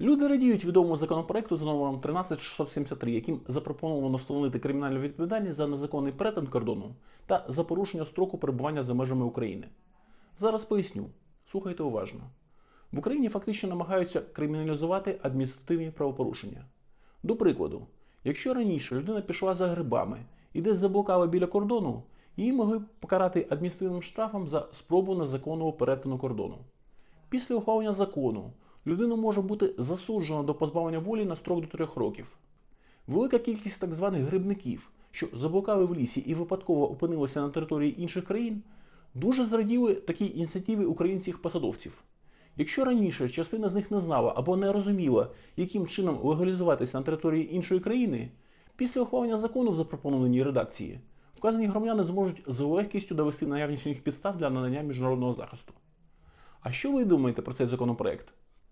Люди радіють відомому законопроекту за номером 13673, яким запропоновано встановити кримінальну відповідальність за незаконний перетин кордону та за порушення строку перебування за межами України. Зараз поясню. Слухайте уважно. В Україні фактично намагаються криміналізувати адміністративні правопорушення. До прикладу, якщо раніше людина пішла за грибами і десь заблукала біля кордону, її могли покарати адміністративним штрафом за спробу незаконного перетину кордону. Після ухвалення закону людина може бути засуджена до позбавлення волі на строк до 3 років. Велика кількість так званих грибників, що заблукали в лісі і випадково опинилися на території інших країн, дуже зраділи такій ініціативі українських посадовців. Якщо раніше частина з них не знала або не розуміла, яким чином легалізуватися на території іншої країни, після ухвалення закону в запропонованій редакції вказані громадяни зможуть з легкістю довести наявність у них підстав для надання міжнародного захисту. А що ви думаєте про цей законопроект?